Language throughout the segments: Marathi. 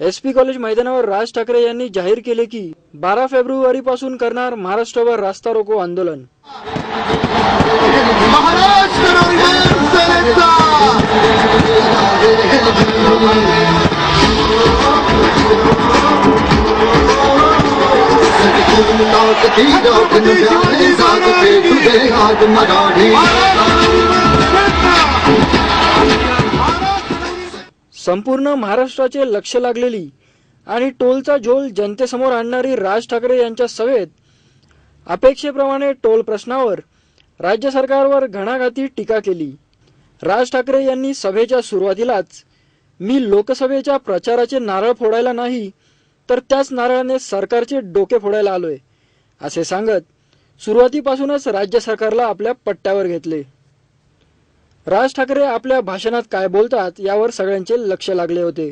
एस पी कॉलेज मैदानावर राज ठाकरे यांनी जाहीर केले की बारा फेब्रुवारी पासून करणार महाराष्ट्रभर रास्ता रोको आंदोलन. संपूर्ण महाराष्ट्राचे लक्ष लागलेली आणि टोलचा झोल जनतेसमोर आणणारी राज ठाकरे यांच्या सभेत अपेक्षेप्रमाणे टोल प्रश्नावर राज्य सरकारवर घणाघाती टीका केली. राज ठाकरे यांनी सभेच्या सुरुवातीलाच मी लोकसभेच्या प्रचाराचे नारळ फोडायला नाही तर त्याच नारळाने सरकारचे डोके फोडायला आलोय असे सांगत सुरुवातीपासूनच राज्य सरकारला आपल्या पट्ट्यावर घेतले. राज ठाकरे आपल्या भाषणात काय बोलतात यावर सगळ्यांचे लक्ष लागले होते.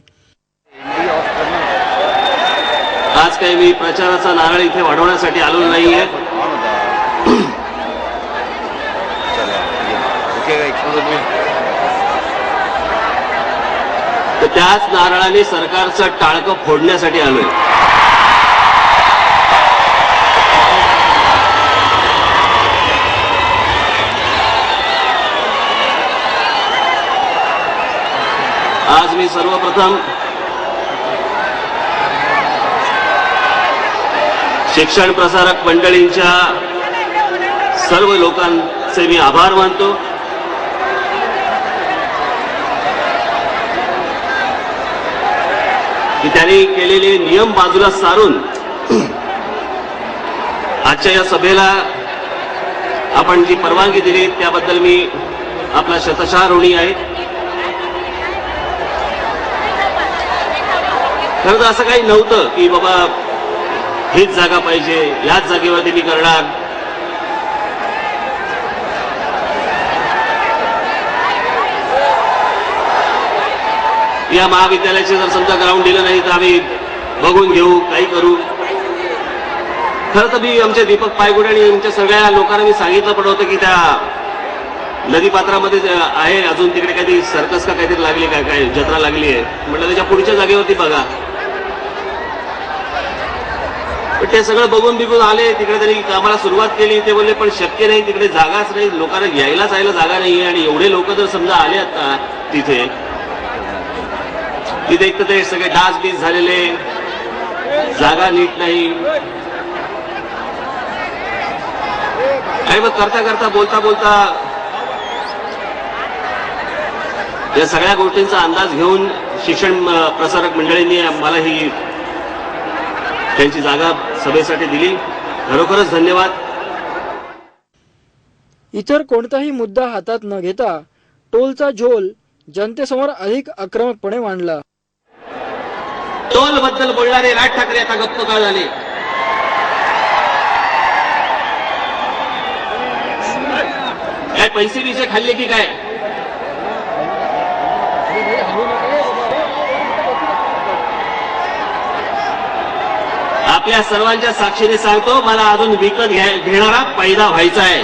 आज काही मी प्रचाराचा नारळ इथे वाढवण्यासाठी आलो नाहीये. त्याच नारळाने सरकारचं टाळकं फोडण्यासाठी आलोय. आज मी सर्वप्रथम शिक्षण प्रसारक मंडळींच्या सर्व लोकांचे मी आभार मानतो. की त्यांनी केलेले नियम बाजूला सारून आजच्या या सभेला आपण जी परवानगी दिली त्याबद्दल मी आपला शतशः ऋणी आहे. खरं तर असं काही नव्हतं की बाबा हीच जागा पाहिजे याच जागेवरती मी करणार. या महाविद्यालयाचे जर समजा ग्राउंड दिलं नाही तर आम्ही बघून घेऊ काही करू. खरं तर मी आमच्या दीपक पायगुडे आणि आमच्या सगळ्या लोकांना मी सांगितलं पण होतं की त्या नदीपात्रामध्ये आहे अजून तिकडे काहीतरी सर्कस का काहीतरी लागली काय काय जत्रा लागली आहे. म्हटलं त्याच्या पुढच्या जागेवरती बघा. पण ते सगळं बघून बिघून आले. तिकडे त्यांनी कामाला सुरुवात केली. ते बोलले पण शक्य नाही तिकडे जागाच नाही. लोकांना घ्यायला जायला जागा नाही आणि एवढे लोक जर समजा आले आता तिथे तिथे एक तर ते सगळे डास बीस झालेले. जागा नीट नाही. आणि मग करता करता बोलता बोलता या सगळ्या गोष्टींचा अंदाज घेऊन शिक्षण प्रसारक मंडळींनी मला ही त्यांची जागा सभेसाठी दिली. खरोखरच धन्यवाद. इतर कोणताही मुद्दा हातात न घेता टोलचा झोल जनतेसमोर अधिक आक्रमकपणे मांडला. टोलबद्दल बोलणारे राज ठाकरे आता गप्प का झाले काय पैसे बिसे खाल्ले की काय? आपल्या सर्वांच्या साक्षीने सांगतो मला अजून विकत घेणारा पैदा व्हायचा आहे.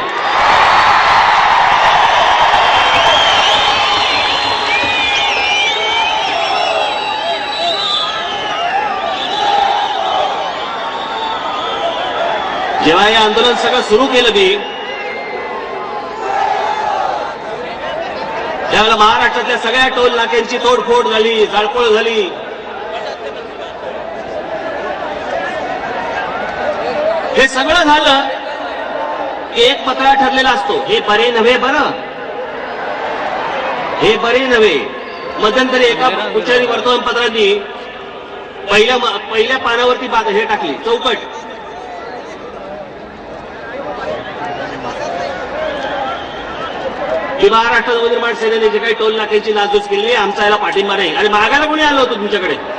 जेव्हा हे आंदोलन सगळं सुरू केलं मी त्यावेळेला महाराष्ट्रातल्या सगळ्या टोल नाक्यांची तोडफोड झाली जाळपोळ झाली. हे सगळं झालं की एक पत्रा ठरलेला असतो. हे बरे नव्हे बरं? हे बरे नव्हे. मध्यंतरी एका उच्चारी वर्तमानपत्रांनी पहिल्या पहिल्या पानावरती बात- हे टाकली. चौकट. की महाराष्ट्र नवनिर्माण सेनेने जे काही टोल नाक्याची नासधूस केली आमचा याला पाठिंबा नाही. आणि मागायला कोणी आलं होतं तुमच्याकडे?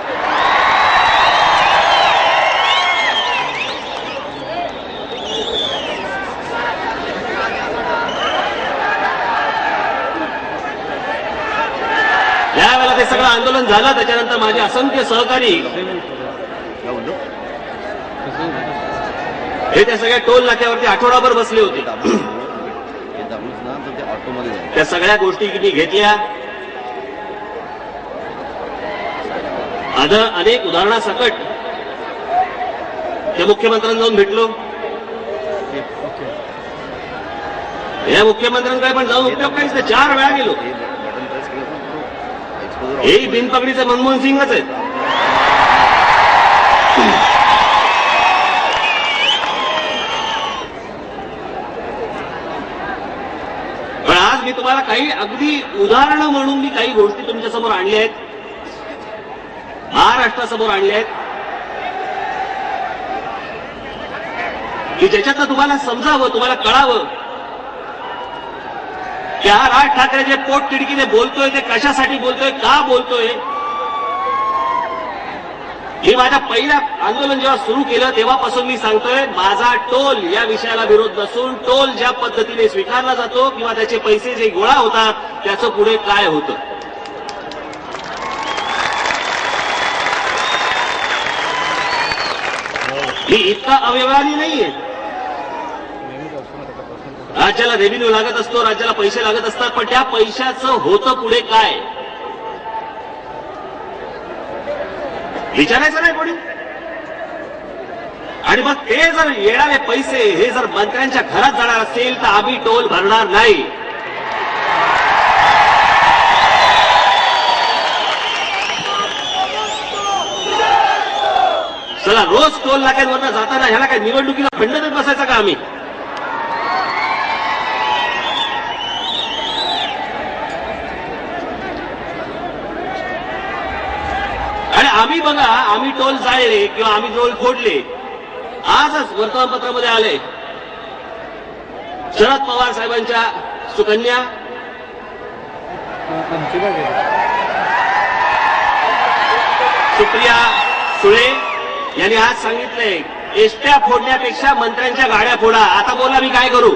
ते सगळं आंदोलन झालं त्याच्यानंतर माझे असंख्य सहकारी हे त्या सगळ्या टोल नाक्यावरती आठवडाभर बसले होते. त्या सगळ्या गोष्टी मी घेतल्या. आता अनेक उदाहरणासकट त्या मुख्यमंत्र्यांना जाऊन भेटलो. या मुख्यमंत्र्यांकडे पण जाऊन उपयोग काहीच चार वेळा गेलो हे बटन प्रेस केलं तर एक्सपोजर हेही बिनपगडीचे मनमोहन सिंगच आहेत. पण आज मी तुम्हाला काही अगदी उदाहरणं म्हणून मी काही गोष्टी तुमच्यासमोर आणल्या आहेत. महाराष्ट्रासमोर आणल्या आहेत. की ज्याच्यातनं तुम्हाला समजावं तुम्हाला कळावं की हा राज ठाकरे जे पोट तिडकीने बोलतोय ते कशासाठी बोलतोय का बोलतोय? हे माझ्या पहिल्या आंदोलन जेव्हा सुरू केलं तेव्हापासून मी सांगतोय माझा टोल या विषयाला विरोध नसून टोल ज्या पद्धतीने स्वीकारला जातो किंवा त्याचे पैसे जे गोळा होतात त्याचं पुढे काय होतं? मी इतका अव्यवहारी नाहीये. राज्याला रेव्हेन्यू लागत असतो राज्याला पैसे लागत असतात पण त्या पैशाचं होतं पुढे काय? विचारायचं नाही कोणी? आणि मग ते जर येणारे पैसे हे जर मंत्र्यांच्या घरात जाणार असेल तर आम्ही टोल भरणार नाही. चला रोज टोल नाक्यांवर जाताना ह्याला काय निवडणुकीला खंड देत बसायचा का आम्ही आणि आम्ही बघा आम्ही टोल जाळले किंवा आम्ही टोल फोडले. आजच वर्तमानपत्रामध्ये आले शरद पवार साहेबांच्या सुकन्या. सुप्रिया सुळे यांनी आज सांगितलंय एसट्या फोडण्यापेक्षा मंत्र्यांच्या गाड्या फोडा. आता बोला मी काय करू?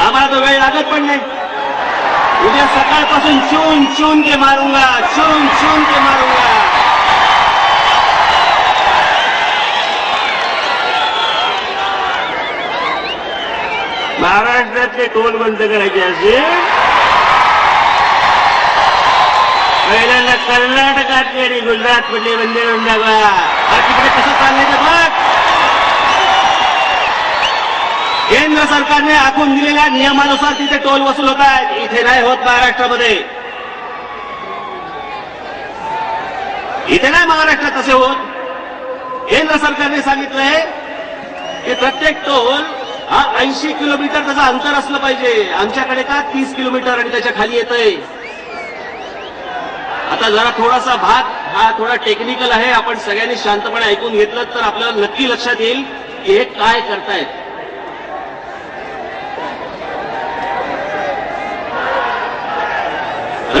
आम्हाला तो वेळ लागत पण नाही. उद्या सकाळपासून चून चून के मारूँगा चून चून के मारूँगा महाराष्ट्रातले टोल बंद करायचे असेल पहिल्यांदा कर्नाटकातले आणि मधले बंद करून हा तिकडे कसं चाललंय बघ. केंद्र सरकारने आखून दिलेल्या नियमानुसार तिथे टोल वसूल होत आहेत. इथे नाही होत महाराष्ट्रामध्ये. इथे नाही महाराष्ट्रात तसे होत. केंद्र सरकारने सांगितलंय की प्रत्येक टोल हा ऐंशी किलोमीटर त्याचं अंतर असलं पाहिजे. आमच्याकडे का तीस किलोमीटर आणि त्याच्याखाली येतंय? आता जरा थोडासा भाग हा थोडा टेक्निकल आहे. आपण सगळ्यांनी शांतपणे ऐकून घेतलं तर आपल्याला नक्की लक्षात येईल की हे काय करतायत.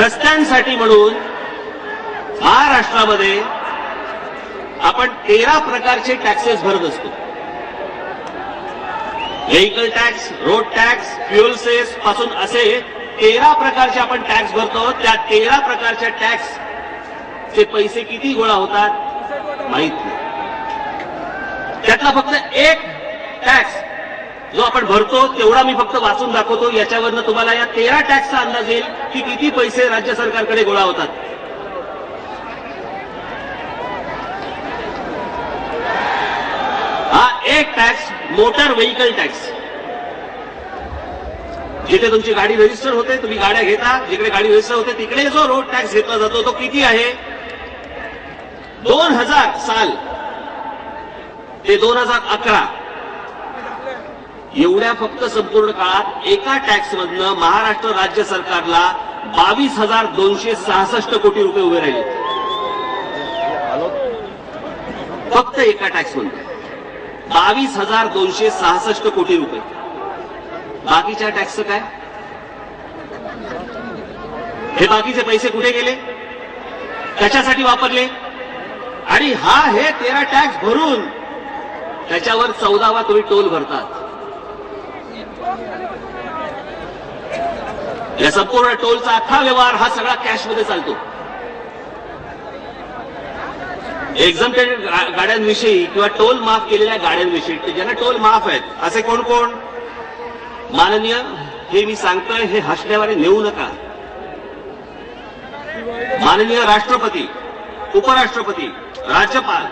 रस्त्यांसाठी म्हणून महाराष्ट्रामध्ये आपण तेरा प्रकारचे टॅक्सेस भरत असतो. Vehicle tax road tax fuel cess पासून असे तेरा प्रकारचे आपण टॅक्स भरतो. त्या तेरा प्रकारच्या टॅक्स चे पैसे किती गोळा होतात? माहीत नाही. त्यातला फक्त एक टॅक्स जो आपण भरतो तेवढा मी फक्त वाचून दाखवतो. याच्यावरनं तुम्हाला या तेरा टॅक्सचा अंदाज येईल की किती पैसे राज्य सरकारकडे गोळा होतात. हा एक टॅक्स मोटर व्हेकल टॅक्स. जिथे तुमची गाडी रजिस्टर होते तुम्ही गाड्या घेता. जिकडे गाडी रजिस्टर होते तिकडे जो रोड टॅक्स घेतला जातो तो किती आहे? दोन हजार साल. ते दोन हजार अकरा. एवढ्या फक्त संपूर्ण काळात एका टॅक्स मधनं महाराष्ट्र राज्य सरकारला बावीस हजार दोनशे सहासष्ट कोटी रुपये उभे राहिले. फक्त एका टॅक्स मधून बावीस हजार दोनशे सहासष्ट कोटी रुपये. बाकीच्या टॅक्स काय? हे बाकीचे पैसे कुठे गेले? कशासाठी वापरले? आणि हा हे तेरा टॅक्स भरून त्याच्यावर चौदावा तुम्ही टोल भरतात. या संपूर्ण टोलचा अख्खा व्यवहार हा सगळा कॅशमध्ये चालतो. एक्झामटेड गाड्यांविषयी किंवा टोल माफ केलेल्या गाड्यांविषयी ज्यांना टोल माफ आहेत असे कोण कोण? माननीय हे मी सांगतोय हे हसण्यावारे नेऊ नका. माननीय राष्ट्रपती उपराष्ट्रपती राज्यपाल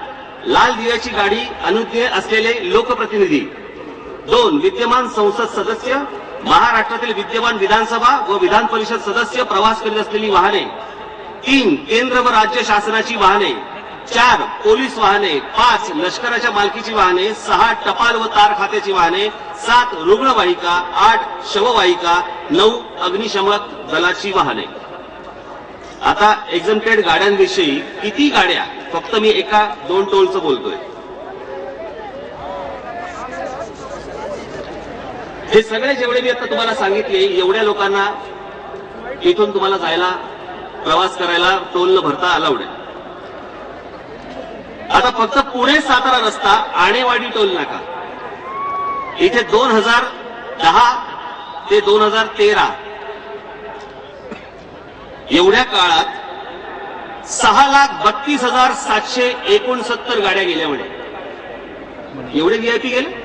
लाल दिव्याची गाडी अनुज्ञे असलेले लोकप्रतिनिधी दोन विद्यमान संसद सदस्य महाराष्ट्रातील विद्यमान विधानसभा व विधान परिषद सदस्य प्रवास करीत असलेली वाहने तीन केंद्र व राज्य शासनाची वाहने चार पोलीस वाहने पाच लष्कराच्या मालकीची वाहने सहा टपाल व तार खात्याची वाहने सात रुग्णवाहिका आठ शववाहिका नऊ अग्निशमक दलाची वाहने. आता एक्झम्प्टेड गाड्यांविषयी किती गाड्या? फक्त मी एका दोन टोलचं बोलतोय. हे सगळे जेवढे मी आता तुम्हाला सांगितले एवढ्या लोकांना इथून तुम्हाला जायला प्रवास करायला टोल न भरता अलाउड आहे. आता फक्त पुणे सातारा रस्ता आणेवाडी टोल नाका. इथे दोन हजार दहा ते दोन हजार तेरा एवढ्या काळात सहा लाख बत्तीस हजार सातशे एकोणसत्तर गाड्या गेल्या म्हणे एवढे व्हीआयपी गेले?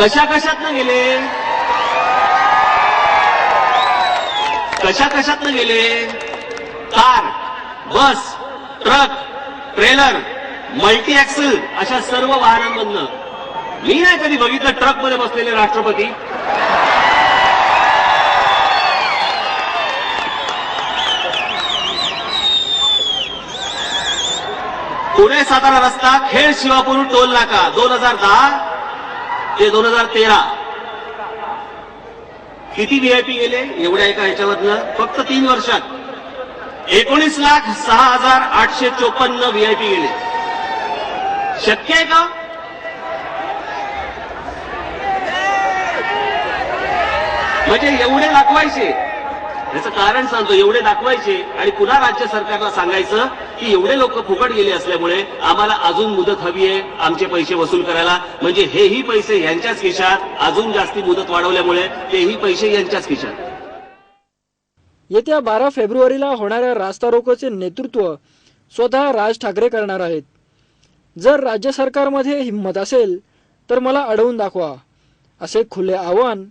कशा कशातनं गेले? कशा कशातनं गेले? Car bus truck trailer multi axle अशा सर्व वाहनांमधनं. मी नाही कधी बघितलं ट्रकमध्ये बसलेले राष्ट्रपती. पुणे सातारा रस्ता खेड शिवापूर टोल नाका. दोन हजार दहा ते दोन हजार तेरा. किती व्हीआयपी गेले? एवढ्या एका ह्याच्यावरनं फक्त तीन वर्षात. एकोणीस लाख सहा हजार आठशे चोपन्न व्हीआयपी गेले. शक्य आहे का? म्हणजे एवढे दाखवायचे. याचं कारण सांगतो एवढे दाखवायचे आणि पुन्हा राज्य सरकारला सांगायचं की एवढे लोक फुकट गेले असल्यामुळे आम्हाला अजून मुदत हवी आहे आमचे पैसे वसूल करायला. म्हणजे हेही पैसे यांच्याच खिशात अजून जास्ती मुदत वाढवल्यामुळे तेही पैसे यांच्याच खिशात. येत्या बारा फेब्रुवारीला होणाऱ्या रास्ता रोकोचे नेतृत्व स्वतः राज ठाकरे करणार आहेत. जर राज्य सरकारमध्ये हिंमत असेल तर मला अडवून दाखवा असे खुले आव्हान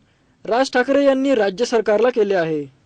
राज ठाकरे यांनी राज्य सरकारला केले आहे.